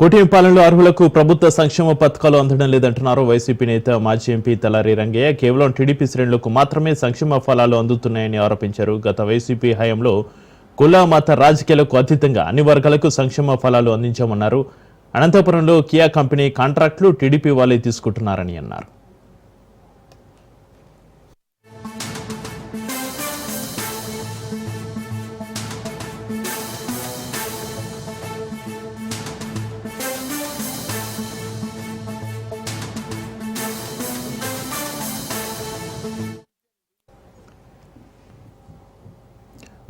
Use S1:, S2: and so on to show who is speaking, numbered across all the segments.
S1: కూటమి పాలనలో అర్హులకు ప్రభుత్వ సంక్షేమ పథకాలు అందడం లేదంటున్నారు వైసీపీ నేత మాజీ ఎంపీ తలారి రంగయ్య. కేవలం టీడీపీ శ్రేణులకు మాత్రమే సంక్షేమ ఫలాలు అందుతున్నాయని ఆరోపించారు. గత వైసీపీ హయాంలో కుల మత రాజకీయాలకు అతీతంగా అన్ని వర్గాలకు సంక్షేమ ఫలాలు అందించామన్నారు. అనంతపురంలో కియా కంపెనీ కాంట్రాక్టులు టీడీపీ వాళ్ళే తీసుకుంటున్నారని అన్నారు.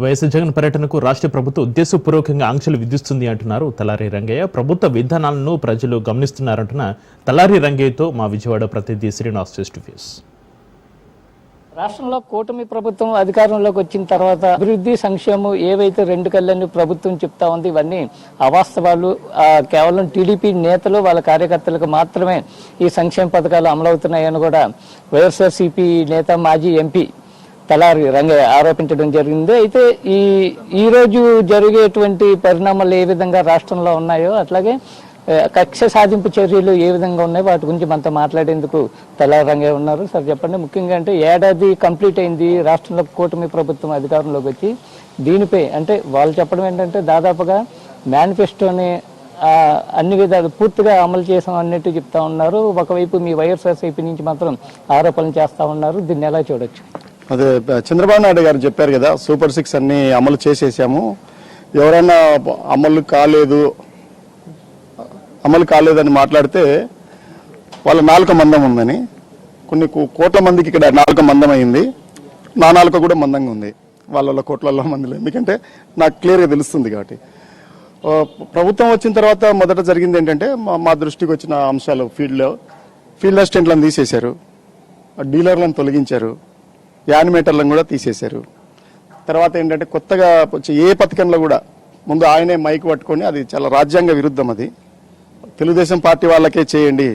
S1: వైఎస్ జగన్ పర్యటనకు రాష్ట్ర ప్రభుత్వం ఉద్దేశపూర్వకంగా ఆంక్షలు విధిస్తుంది అంటున్నారు తలారి రంగయ్య. ప్రభుత్వ విధానాలను ప్రజలు గమనిస్తున్నారంటున్న తలారి రంగయ్యతో మా విజయవాడ ప్రతినిధి శ్రీనివాస్ ఫేస్ టు ఫేస్.
S2: రాష్ట్రంలో కూటమి ప్రభుత్వం అధికారంలోకి వచ్చిన తర్వాత అభివృద్ధి సంక్షేమం ఏవైతే రెండు కళ్ళని ప్రభుత్వం చెప్తా ఉంది ఇవన్నీ అవాస్తవాలు. కేవలం టీడీపీ నేతలు వాళ్ళ కార్యకర్తలకు మాత్రమే ఈ సంక్షేమ పథకాలు అమలవుతున్నాయని కూడా వైఎస్ఆర్సీపీ నేత మాజీ ఎంపీ తలారి రంగయ్య ఆరోపించడం జరిగింది. అయితే ఈ ఈరోజు జరిగేటువంటి పరిణామాలు ఏ విధంగా రాష్ట్రంలో ఉన్నాయో అట్లాగే కక్ష సాధింపు చర్యలు ఏ విధంగా ఉన్నాయి వాటి గురించి మనతో మాట్లాడేందుకు తలారి రంగయ్య ఉన్నారు. సార్ చెప్పండి. ముఖ్యంగా అంటే ఏడాది కంప్లీట్ అయింది. రాష్ట్రంలో కూటమి ప్రభుత్వం అధికారంలోకి వచ్చి దీనిపై అంటే వాళ్ళు చెప్పడం ఏంటంటే దాదాపుగా మేనిఫెస్టోని అన్ని విధాలు పూర్తిగా అమలు చేసాం అన్నట్టు చెప్తా ఉన్నారు. ఒకవైపు మీ వైఎస్ఆర్సీపీ నుంచి మాత్రం ఆరోపణలు చేస్తా ఉన్నారు. దీన్ని ఎలా చూడొచ్చు?
S3: అదే చంద్రబాబు నాయుడు గారు చెప్పారు కదా సూపర్ సిక్స్ అన్ని అమలు చేసేసాము. ఎవరైనా అమలు కాలేదు అమలు కాలేదని మాట్లాడితే వాళ్ళ నాలుక మందం ఉందని. కొన్ని కో- కోట్ల మందికి ఇక్కడ నాలుక మందం అయింది నా నాలుక కూడా మందంగా ఉంది. వాళ్ళ కోట్లలో మందిలో. ఎందుకంటే నాకు క్లియర్గా తెలుస్తుంది కాబట్టి. ప్రభుత్వం వచ్చిన తర్వాత మొదట జరిగింది ఏంటంటే మా మా దృష్టికి వచ్చిన అంశాలు ఫీల్డ్లో ఫీల్డ్ అసిస్టెంట్లను తీసేశారు. ఆ డీలర్లను తొలగించారు. యానిమేటర్లను కూడా తీసేశారు. తర్వాత ఏంటంటే కొత్తగా వచ్చే ఏ పథకంలో కూడా ముందు ఆయనే మైక్ పట్టుకొని అది చాలా రాజ్యాంగ విరుద్ధం అది. తెలుగుదేశం పార్టీ వాళ్ళకే చేయండి.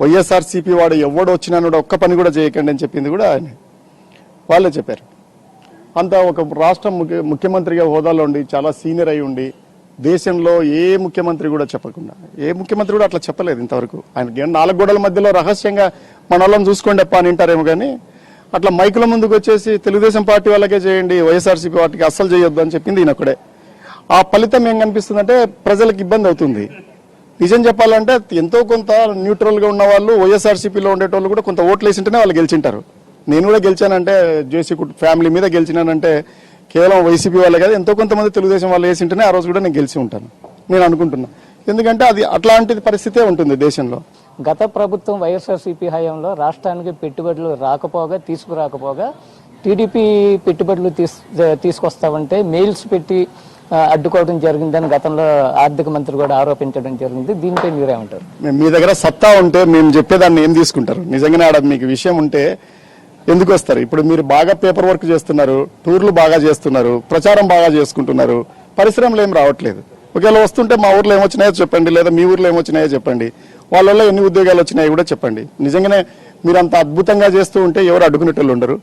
S3: వైఎస్ఆర్సీపీ వాడు ఎవడు వచ్చినా కూడా ఒక్క పని కూడా చేయకండి అని చెప్పింది కూడా ఆయన. వాళ్ళే చెప్పారు. అంత ఒక రాష్ట్రం ముఖ్య ముఖ్యమంత్రిగా హోదాలో ఉండి చాలా సీనియర్ అయి ఉండి దేశంలో ఏ ముఖ్యమంత్రి కూడా చెప్పకుండా ఏ ముఖ్యమంత్రి కూడా అట్లా చెప్పలేదు ఇంతవరకు. ఆయనకి నాలుగు గోడల మధ్యలో రహస్యంగా మన వాళ్ళని చూసుకోండి అప్ప అని వింటారేమో కానీ అట్లా మైకుల ముందుకు వచ్చేసి తెలుగుదేశం పార్టీ వాళ్ళకే చేయండి వైఎస్ఆర్సీపీ వాటికి అస్సలు చేయొద్దు అని చెప్పింది ఈయనొక్కడే ఆ ఫలితం ఏం కనిపిస్తుందంటే ప్రజలకు ఇబ్బంది అవుతుంది. నిజం చెప్పాలంటే ఎంతో కొంత న్యూట్రల్గా ఉన్న వాళ్ళు వైఎస్ఆర్సీపీలో ఉండేటోళ్ళు కూడా కొంత ఓట్లు వేసింటేనే వాళ్ళు గెలిచింటారు. నేను కూడా గెలిచానంటే జేసీ ఫ్యామిలీ మీద గెలిచినానంటే కేవలం వైసీపీ వాళ్ళే కాదు ఎంతో కొంతమంది తెలుగుదేశం వాళ్ళు వేసింటేనే ఆ రోజు కూడా నేను గెలిచి ఉంటాను. నేను అనుకుంటున్నాను ఎందుకంటే అది అట్లాంటి పరిస్థితే ఉంటుంది దేశంలో.
S2: గత ప్రభుత్వం వైఎస్ఆర్సీపీ హయాంలో రాష్ట్రానికి పెట్టుబడులు రాకపోగా తీసుకురాకపోగా టీడీపీ పెట్టుబడులు తీస్ తీసుకొస్తామంటే మెయిల్స్ పెట్టి అడ్డుకోవడం జరిగిందని గతంలో ఆర్థిక మంత్రి కూడా ఆరోపించడం జరిగింది. దీనిపై మీరేమంటారు?
S3: మీ దగ్గర సత్తా ఉంటే మేము చెప్పేదాన్ని ఏం తీసుకుంటారు? నిజంగానే ఆడ మీకు విషయం ఉంటే ఎందుకు వస్తారు? ఇప్పుడు మీరు బాగా పేపర్ వర్క్ చేస్తున్నారు టూర్లు బాగా చేస్తున్నారు ప్రచారం బాగా చేసుకుంటున్నారు పరిశ్రమలు ఏం రావట్లేదు. ఒకవేళ వస్తుంటే మా ఊర్లో ఏమొచ్చినాయో చెప్పండి లేదా మీ ఊర్లో ఏమొచ్చినాయో చెప్పండి. వాళ్ళ ఎన్ని ఉద్యోగాలు వచ్చినాయో కూడా చెప్పండి. నిజంగానే మీరు అంత అద్భుతంగా చేస్తూ ఉంటే ఎవరు అడ్డుకునేటోళ్ళు ఉండరు.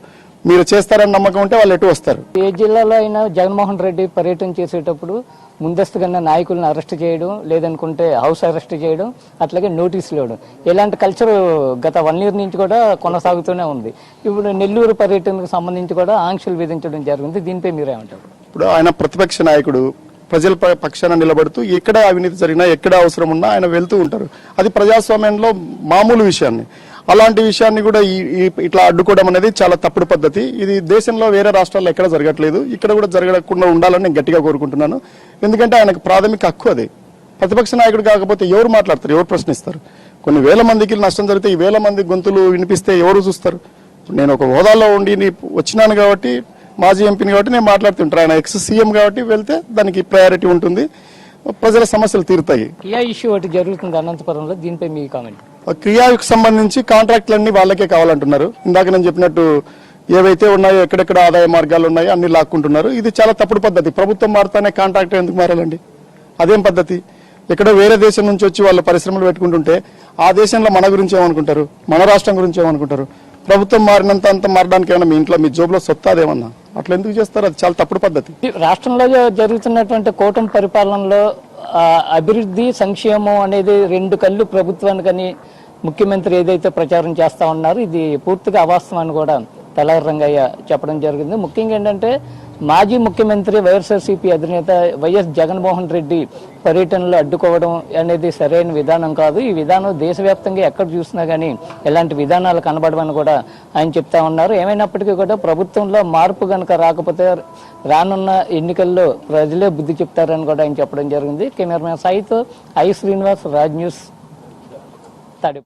S3: మీరు చేస్తారని నమ్మకం ఉంటే వాళ్ళు ఎటు వస్తారు?
S2: ఏ జిల్లాలో అయినా జగన్మోహన్ రెడ్డి పర్యటన చేసేటప్పుడు ముందస్తుగా నాయకులను అరెస్ట్ చేయడం లేదనుకుంటే హౌస్ అరెస్ట్ చేయడం అట్లాగే నోటీసులు ఇవ్వడం. ఇలాంటి కల్చర్ గత వన్ ఇయర్ నుంచి కూడా కొనసాగుతూనే ఉంది. ఇప్పుడు నెల్లూరు పర్యటనకు సంబంధించి కూడా ఆంక్షలు విధించడం జరిగింది. దీనిపై మీరేమంటారు?
S3: ఇప్పుడు ఆయన ప్రతిపక్ష నాయకుడు ప్రజల ప- పక్షాన నిలబడుతూ ఎక్కడ అవినీతి జరిగినా ఎక్కడ అవసరం ఉన్నా ఆయన వెళ్తూ ఉంటారు. అది ప్రజాస్వామ్యంలో మామూలు విషయాన్ని. అలాంటి విషయాన్ని కూడా ఈ ఇట్లా అడ్డుకోవడం అనేది చాలా తప్పుడు పద్ధతి. ఇది దేశంలో వేరే రాష్ట్రాల్లో ఎక్కడ జరగట్లేదు. ఇక్కడ కూడా జరగకుండా ఉండాలని నేను గట్టిగా కోరుకుంటున్నాను. ఎందుకంటే ఆయనకు ప్రాథమిక హక్కు అది. ప్రతిపక్ష నాయకుడు కాకపోతే ఎవరు మాట్లాడతారు? ఎవరు ప్రశ్నిస్తారు? కొన్ని వేల మందికి నష్టం జరిగితే ఈ వేల మంది గొంతులు వినిపిస్తే ఎవరు చూస్తారు? నేను ఒక హోదాలో ఉండి వచ్చినాను కాబట్టి మాజీ ఎంపీని కాబట్టి నేను మాట్లాడుతుంటాను ఆయన ఎక్స్ సీఎం కాబట్టి వెళ్తే దానికి ప్రయారిటీ ఉంటుంది. ప్రజల సమస్యలు తీరుతాయి.
S2: కియా ఇష్యూ ఒకటి జరుగుతుంది అనంతపురంలో దీనిపై మీ కామెంట్
S3: క్రియాకు సంబంధించి కాంట్రాక్ట్లన్నీ వాళ్ళకే కావాలంటున్నారు. ఇందాక నేను చెప్పినట్టు ఏవైతే ఉన్నాయో ఎక్కడెక్కడ ఆదాయ మార్గాలు ఉన్నాయో అన్ని లాక్కుంటున్నారు. ఇది చాలా తప్పుడు పద్ధతి. ప్రభుత్వం మారుతానే కాంట్రాక్టర్ ఎందుకు మారాలండి? అదేం పద్ధతి? ఎక్కడో వేరే దేశం నుంచి వచ్చి వాళ్ళు పరిశ్రమలు పెట్టుకుంటుంటే ఆ దేశంలో మన గురించి ఏమనుకుంటారు? మన రాష్ట్రం గురించి ఏమనుకుంటారు? ప్రభుత్వం మారినంత అంత మారడానికి ఏమన్నా మీ ఇంట్లో మీ జోబులో సొత్తా అదేమన్నా అట్లా ఎందుకు చేస్తారు? అది చాలా తప్పుడు పద్ధతి.
S2: రాష్ట్రంలో జరుగుతున్నటువంటి కూటమి పరిపాలనలో అభివృద్ధి సంక్షేమం అనేది రెండు కళ్ళు ప్రభుత్వానికని ముఖ్యమంత్రి ఏదైతే ప్రచారం చేస్తా ఉన్నారో ఇది పూర్తిగా అవాస్తవం అని కూడా తెల్లవారు రంగయ్య చెప్పడం జరిగింది. ముఖ్యంగా ఏంటంటే మాజీ ముఖ్యమంత్రి వైఎస్ఆర్సీపీ అధినేత వైఎస్ జగన్మోహన్ రెడ్డి పర్యటనలు అడ్డుకోవడం అనేది సరైన విధానం కాదు. ఈ విధానం దేశవ్యాప్తంగా ఎక్కడ చూసినా కానీ ఇలాంటి విధానాలు కనబడవని కూడా ఆయన చెప్తా ఉన్నారు. ఏమైనప్పటికీ కూడా ప్రభుత్వంలో మార్పు కనుక రాకపోతే రానున్న ఎన్నికల్లో ప్రజలే బుద్ధి చెప్తారని కూడా ఆయన చెప్పడం జరిగింది. కెమెరామెన్ సైత్ ఐ శ్రీనివాస్ రాజ్ న్యూస్ తాడి